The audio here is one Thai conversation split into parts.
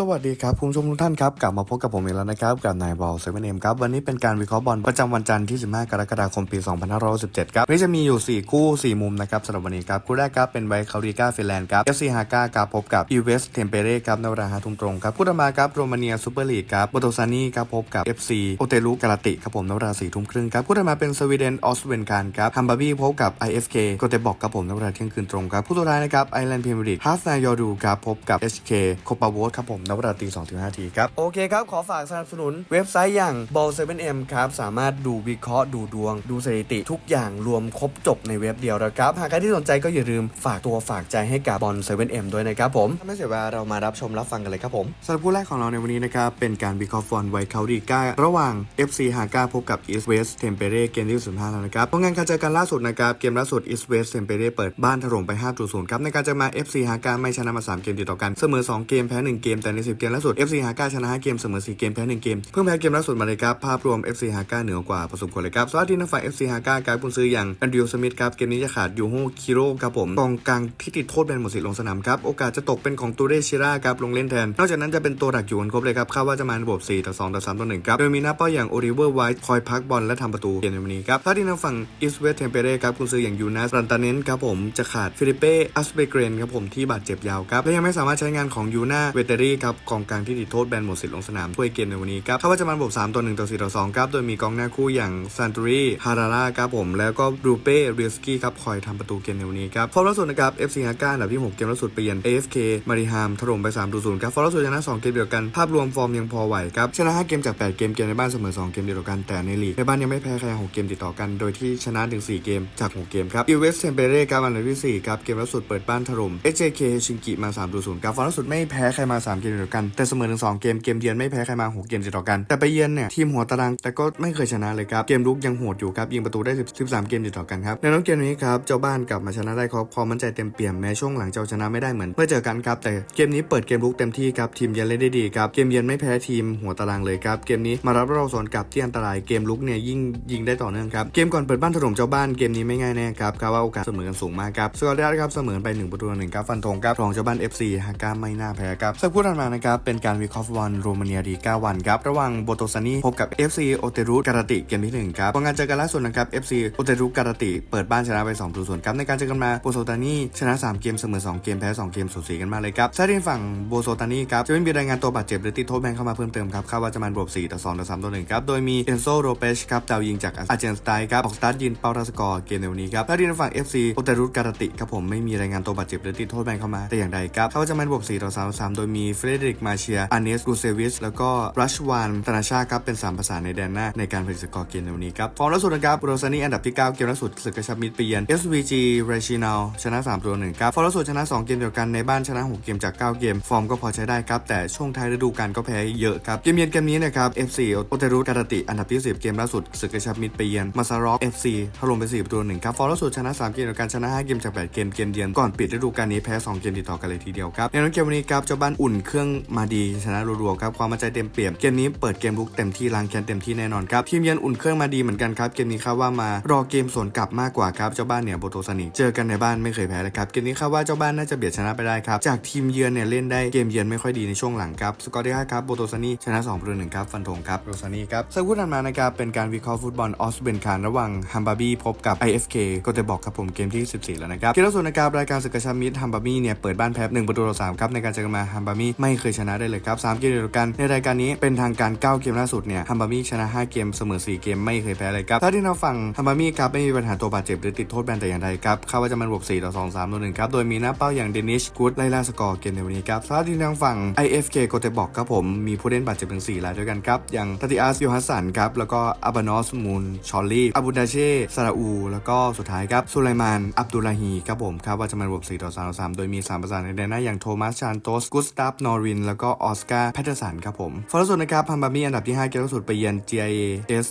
สวัสดีครับคุณผู้ชมทุกท่านครับ กลับมาพบกับผมอีกแล้วนะครับ กับนายบอลเซเว่นเอ็มครับ วันนี้เป็นการวิเคราะห์บอลประจำวันจันทร์ที่ 15 กรกฎาคมปี 2517 ครับวันนี้จะมีอยู่ 4 คู่ 4 มุมนะครับสำหรับวันนี้ครับ คู่แรกครับเป็นไวคาริก้าฟินแลนด์ครับ FC ฮาก้าครับพบกับอีเวสเทมเปเร่ครับในเวลาห้าทุ่มตรงครับคู่ต่อมาครับโรมาเนียซูเปอร์ลีกครับโบโตซานีครับพบกับ FC โอเตลุกาลาติครับผมในเวลา4ทุ่มครึ่งครับคู่ต่อมาเป็นสวีเดนออสเวนการครับฮัมบาบีพบกับ IFK โกเตบอกครับผมในเวลาเที่ยงคืนตรงครับคู่สุดท้ายนะครับไอร์แลนด์พรีเมียร์ลีกฮาสนายอดูครับพบกับ HK โคปาโวสครับผมนเวลาตี2ถึง5ทีครับ โอเคครับ ขอฝากสนับสนุนเว็บไซต์อย่าง ball 7m ครับ สามารถดูวิเคราะห์ดูดวง ดูสถิติทุกอย่างรวมครบจบในเว็บเดียวนะครับ หากใครที่สนใจก็อย่าลืมฝากตัวฝากใจให้กับบอล 7m ด้วยนะครับผมถ้าไม่เสียเวลาเรามารับชมรับฟังกันเลยครับผมสำหรับผู้แรกของเราในวันนี้นะครับเป็นการวิเคราะห์ฟอนไวคาริก้าระหว่าง FC ฮาก้าพบกับ East West Tempere เกมที่15แล้วนะครับผลงานการเจอกันล่าสุดนะครับเกมล่าสุด East West Tempere เปิดบ้านถล่มไป5-0ครับในการเจอมา FC ฮาก้าไม่ชนะมาสามเกมติดต่อกันเสมอสองเกมแพ้หนึ่งเกมแต่ใน 10 เกมล่าสุด FC ฮาก้าชนะ5เกมเสมอ 4 เกมแพ้ 1 เกม เพิ่งแพ้เกมล่าสุดมาเลยครับ ภาพรวม FC ฮาก้าเหนือกว่าพอสมควรเลยครับสวัสดีนักฝ่าย FC ฮาก้าการกุนซื้ออย่างแอนดริวสมิธครับ เกมนี้จะขาดยูโฮคิโร่ครับผมกองกลางที่ติดโทษแบนหมดสิทธิ์ลงสนามครับ โอกาสจะตกเป็นของตูเรชิราครับลงเล่นแทน นอกจากนั้นจะเป็นตัวหลักอยู่กันครบเลยครับคาดว่าจะมาในระบบ4ต่อ2ต่อ3ต่อ1ครับโดยมีหน้าเป้าอย่างโอริเวอร์ไวท์คอยพักบอลและทำประตูเกมในวันนี้ครับสวัสดีนักฝั่งอิสเวสเทมเปเร่ครับกุนซื้ออย่างยูนัสรันตาเนนครับผมจะขาดฟิลิเป้อัสเบเกรนครับผมที่บาดเจ็บยาวครับและยังไม่สามารถใช้งานของยูนาเวเตอรี่ครับกองกลางที่ติดโทษแบนหมดสิทธิ์ลงสนามถ้วยเกมในวันนี้ครับเขาว่าจะมาระบบ3ต่อ1ต่อ4ต่อ2ครับโดยมีกองหน้าคู่อย่างซันตูรีฮาราร่าครับผมแล้วก็รูเป้เรียสกี้ครับคอยทำประตูเกมในวันนี้ครับฟอร์มล่าสุดนะครับ FC ฮาก้าอันดับที่ 6 เกมล่าสุดเปลี่ยน AFK มาริฮามถล่มไป3ต่อ0ครับฟอร์มล่าสุดชนะ 2 เกมเดียวกันภาพรวมฟอร์มยังพอไหวครับชนะ 5 เกมจาก 8 เกมเกมในบ้านเสมอ 2 เกมเดียวกันแต่ในลีกในบ้านยังไม่แพ้ใคร6เกมติดต่อกันโดยที่ชนะถึง4เกมจาก 6 เกมครับอีเวสเทมเปเร่ครับอันดับที่4ครับเกมล่าสุดเปิดบ้านถล่ม HJK ชิงกิมา3ต่อ0ครับฟอร์มล่าสุดไม่แพ้ใครมา 3 เกมเดียวกัน แต่เสมอถึง2เกมเกมเยือนไม่แพ้ใครมา6เกมติดต่อกัน แต่ไปเยือนเนี่ยทีมหัวตารางแต่ก็ไม่เคยชนะเลยครับ เกมลุกยังโหดอยู่ครับยิงประตูได้10 13เกมติดต่อกันครับในน้องเกมนี้ครับเจ้าบ้านกลับมาชนะได้ครับความมั่นใจเต็มเปี่ยมแม้ช่วงหลังเจะเอาชนะไม่ได้เหมือนเมื่อเจอกันครับแต่เกมนี้เปิดเกมลุกเต็มที่ครับทีมเยือนเล่นได้ดีครับเกมเยือนไม่แพ้ทีมหัวตารางเลยครับเกมนี้มารับเราสวนกลับที่อันตรายเกมลุกเนี่ยยิ่งยิงได้ต่อเนื่องครับเกมก่อนเปิดบ้านถล่มเจ้าบ้านเกมนี้ไม่ง่ายแน่ครับคาดว่าโอกาสเสมอกันสูงมากครับสกอร์ได้ครับเสมอไป1ประตูต่อหนึ่งครับฟันธงครับรองเจ้าบ้าน FC ฮาก้าไม่น่าแพ้ครับสักพูดถัดมานะครับเป็นการวิเคราะห์วันโรมาเนียดี9วันครับระหว่างโบโตซานีพบกับ FC โอเตรุการติเกมที่หนึ่งครับผลงานเจอกันล่าสุดนะครับ FC โอเตรุการติเปิดบ้านชนะไป2ต่อ0ครับในการเจอกันมาโบโซตานีชนะ 3 เกมเสมอ 2 เกมแพ้2เกมสูสีกันมาเลยครับถ้าทีมฝั่งโบโซตานีครับจะไม่มีรายงานตัวบาดเจ็บหรือติดโทษแบนเข้ามาเพิ่มเติมครับคาดว่าจะมาบวก4ต่อ2ต่อ3ต่อ1ครับโดยมีเอนโซโรเปชครับดาวยิงจากอาร์เจนสไตน์ครับออกสตาร์ทยิงเป้าทัสกอร์เกมในวันนี้ครับถ้าทีมฝั่ง FC โอเตรุการติครับผมไม่มีรายงานตัวบาดเจ็บหรือติดโทษแบนเข้ามาแต่อย่างใดครับเขาจะมาบวก4ต่อ3ต่อ3โดยมีเฟรเดริกมาเชียอาเนสกูเซวิชแล้วก็รัชวานตนาชาครับเป็นสามภาษาในแดนหน้า ในการผลิตสกอร์เกมในวันนี้ครับฟอร์มล่าสุดนะครับโรซานีอันดับที่ 9 เกมล่าสุดศึกกระชับมิตรไปเยือน SVG r a c i n a l ชนะ3ตัว1ครับฟอร์มล่าสุดชนะ 2 เกมเดียวกันในบ้านชนะ 6 เกมจาก 9 เกม ฟอร์มก็พอใช้ได้ครับแต่ช่วงท้ายฤดูกาลก็แพ้เยอะครับเกมเยือนเกมนี้นะครับ FC โอเตรุการติอันดับที่ 10 เกมล่าสุดศึกกระชับมิตรไปเยือนมาซารอฟ FC ถล่มไป4ประตู1ครับฟอร์มล่าสุดชนะ 3 เกมเดียวกันชนะ5เกมจาก8เกมเกมเยือนก่อนปิดฤดูกาลนี้แพ้2เกมติดต่อกันเลยทีเดียวครับในนั้นเกมวันนี้ครับเจ้าบ้านอุ่นเครื่องมาดีชนะรัวๆครับความมั่นใจเต็มเปี่ยมเกมนี้เปิดเกมลุกเต็มที่ล้างแค้นเต็มที่แน่นอนครับทีมเยือนอุ่นเครื่องมาดีเหมือนกันครับเกมนี้คาดว่ามารอเกมสวนกลับมากกว่าครับเจ้าบ้านเนี่ยโบโตซานิเจอกันในบ้านไม่เคยแพ้เลยครับเกมนี้คาดว่าเจ้าบ้านน่าจะเบียดชนะไปได้ครับจากทีมเยือนเนี่ยเล่นได้เกมเยือนไม่ค่อยดีในช่วงหลังครับสกอร์ที่5ครับโบโตซานีชนะ2ประตูหนึ่งครับฟันธงครับโบโตซานีครับสักครู่ถัดมานะครับเป็นการวิเคราะห์ฟุตบอลออสเบนคานระหว่างฮัมบาบี้พบกับ IFK ก็จะบอกครับผมเกมที่ 14 แล้วนะครับเกมล่าสุดนะครับรายการศึกกระชับมิตรฮัมบาบีเนี่ยเปิดบ้านแพ้1ประตูต่อ3ครับในการเจอกันมาฮัมบาบีไม่เคยชนะได้เลยครับ3เกมเดียวกันในรายการนี้เป็นทางการ 9 เกมล่าสุดเนี่ยฮัมบาบีชนะ 5 เกมเสมอ 4 เกมไม่เคยแพ้เลยครับถ้าที่เราฟังฮัมบาบีครับไม่มีปัญหาตัวบาดเจ็บหรือติดโทษแบนแต่อย่างใดครับคาดว่าจะมันบวก4ต่อ2 3ต่อ1ครับโดยมีหน้าเป้าอย่างเดนิชกูดไล่ล่าสกอร์เกมในวันนี้ครับถ้าที่ทางฝั่ง IFK โกเตบอกครับผมมีผู้เล่นบาดเจ็บถึง4รายด้วยกันครับอย่างตติอาสโยฮัสสันครับแล้วก็อับานอสมูนชอลลี่อาบูดาเช่ซาราอูแล้วก็สุดท้ายครับสุไลมานอับดุลลาฮีครับผมคาดว่าจะมันบวก4ต่อ3ต่อ3โดยมี3ประสานในแดนหน้าอย่างโทมัสชานโตสกุสตาฟนอริน แล้วก็ออสการ์แพทเทอร์สันครับผมฟอร์สุดนะครับพัมบามีอันดับที่ 5 เกมล่าสุดไปเยือน GIA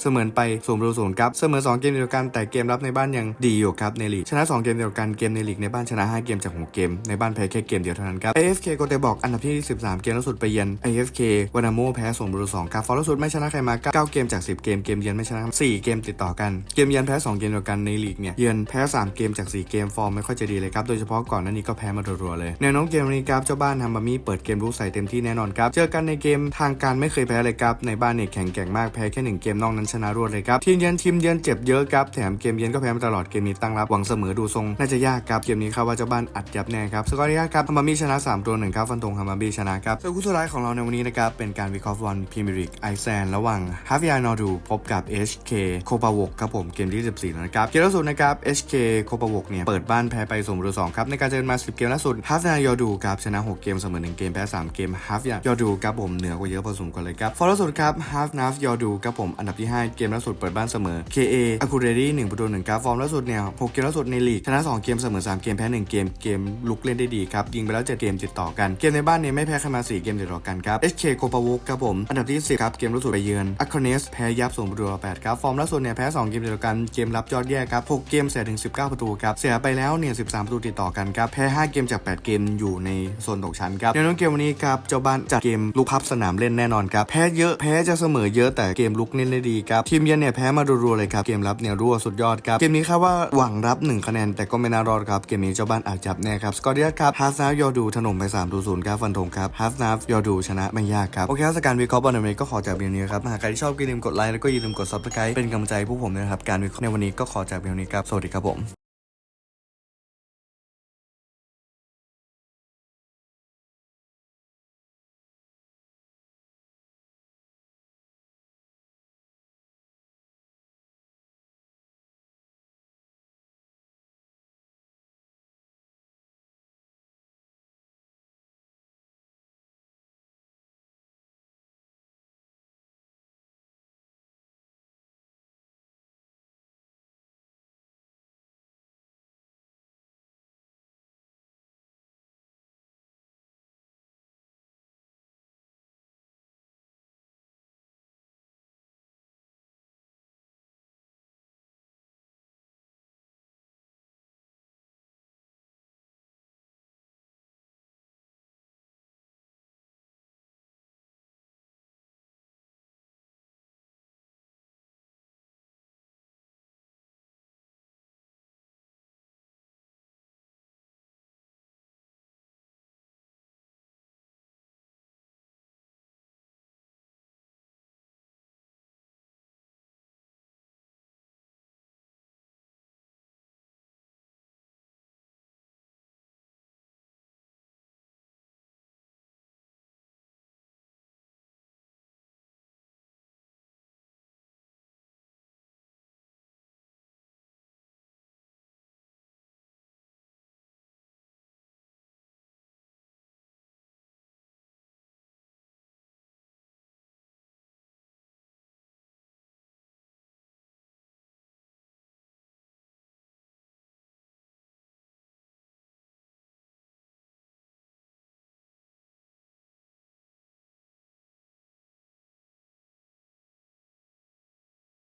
เสมือนไปศูนย์ประตูศูนย์ครับเสมอ 2 เกมเดียวกันแต่เกมรับในบ้านยังดีอยู่ครับในลีกชนะ 2 เกมเดียวกันเกมในลีกในบ้านชนะ 5 เกมจาก 6 เกม ในบ้านแพ้แค่เกมเดียวเท่านั้นครับ AFK โกเตบอกอันดับที่ 13 เกมล่าสุดไปเยือน AFK วานาโมแพ้0ประตู2ครับฟอร์สุดไม่ชนะใครมา 9 เกมจาก 10 เกมเกมเยือนไม่ชนะ 4 เกมติดต่อกันเกมเยือนแพ้ 2 เกมเดียวกันในลีกเนี่ยเยือนแพ้ 3 เกมจาก 4 เกมฟอร์มไม่ค่อยจะดีเลยครับโดยเฉพาะก่อนหน้านี้ก็แพ้มารัวๆเลยแนวโน้มเกมนี้ครับเจ้าบ้านฮัมบามีเปิดเกมรุกใส่เต็มที่แน่นอนครับ เจอกันในเกมทางการไม่เคยแพ้เลยครับ ในบ้านเนี่ยแข็งแกร่งมากแพ้แค่หนึ่งเกมนอกนั้นชนะรวดเลยครับ ทีมเยือนทีมเยือนเจ็บเยอะครับแถมเกมเยือนก็แพ้มาตลอดเกมนี้ตั้งรับหวังเสมอดูทรงน่าจะยากครับเกมนี้ครับว่าเจ้าบ้านอัดยับแน่ครับสกอร์ที่ครับฮามามีชนะ3ตัวหนึ่งครับฟันธงฮามามีชนะครับส่วนคู่สุดท้ายของเราในวันนี้นะครับเป็นการวิเคราะห์บอลพรีเมียร์ลีกไอซ์แลนด์ระหว่างฮาฟิยานอดูพบกับ HK โคปาวกครับผมเกมที่14แล้วนะครับเกมล่าสุดนะครับ HK โคปาวกเนี่ยเปิดบ้านแพ้ไป0ประตู2ครับในการเจอมา10เกมล่าสุดฮาฟิยานอดูครับชนะ 6 เกมเสมอ1เกมแพ้3เกมฮาฟิยานอดูครับผมเหนือกว่าเยอะพอสมควรเลยครับฟอร์ล่าสุดครับฮาฟนาฟยอดูครับผมอันดับที่ 5 เกมล่าสุดเปิดบ้านเสมอ KA อาคูเรดี้1ประตู1ครับฟอร์มล่าสุดเนี่ย6เกมล่าสุดในลีกชนะ 2 เกมเสมอ 3 เกมแพ้ 1 เกมเกมลุกเล่นได้ดีครับยิงไปแล้ว7เกมติดต่อกันเกมในบ้านเนี่ยไม่แพ้ใครมา 4 เกมติดต่อกันครับ HK โคปาวกครับผมอันดับที่10ครับเกมล่าสุดไปเยือนอะคาเนสแพ้ยับ0ประตูต่อ8ครับฟอร์มล่าสุดเนี่ยแพ้2เกมติดต่อกันเกมรับยอดแย่ครับ6เกมเสียถึง 19 ประตูครับเสียไปแล้วเนี่ย13 ประตูติดต่อกันครับแพ้ 5 เกมจาก 8 เกมอยู่ในโซนตกชั้นครับในน้องเกมวันนี้ครับเจ้าบ้านจัดเกมลุกพับสนามเล่นแน่นอนครับแพ้เยอะแพ้จะเสมอเยอะแต่เกมลุกเล่นได้ดีครับทีมเยือนเนี่ยแพ้มารัวๆเลยครับเกมรับเนี่ยรั่วสุดยอดครับเกมนี้ครับว่าหวังรับ 1 คะแนนแต่ก็ไม่น่ารอดครับเกมนี้เจ้าบ้านอาจจับแน่ครับสกอร์เดียครับฮาฟนาฟยอดูถล่มไป3ต่อ0ครับฟันธงครับฮาฟนาฟยอดูชนะไม่ยากครับโอเคครับสการวิเคราะห์บอลในวันนี้ก็ขอจากเพียงนี้ครับหากใครที่ชอบก็อย่าลืมกดไลค์แล้วก็อย่าลืมกดซับสไครต์เป็นกำลังใจให้ผมด้วยนะครับการวิเคราะห์ในวันนี้ก็ขอจากเพียงนี้ครับสวัสดีครับผม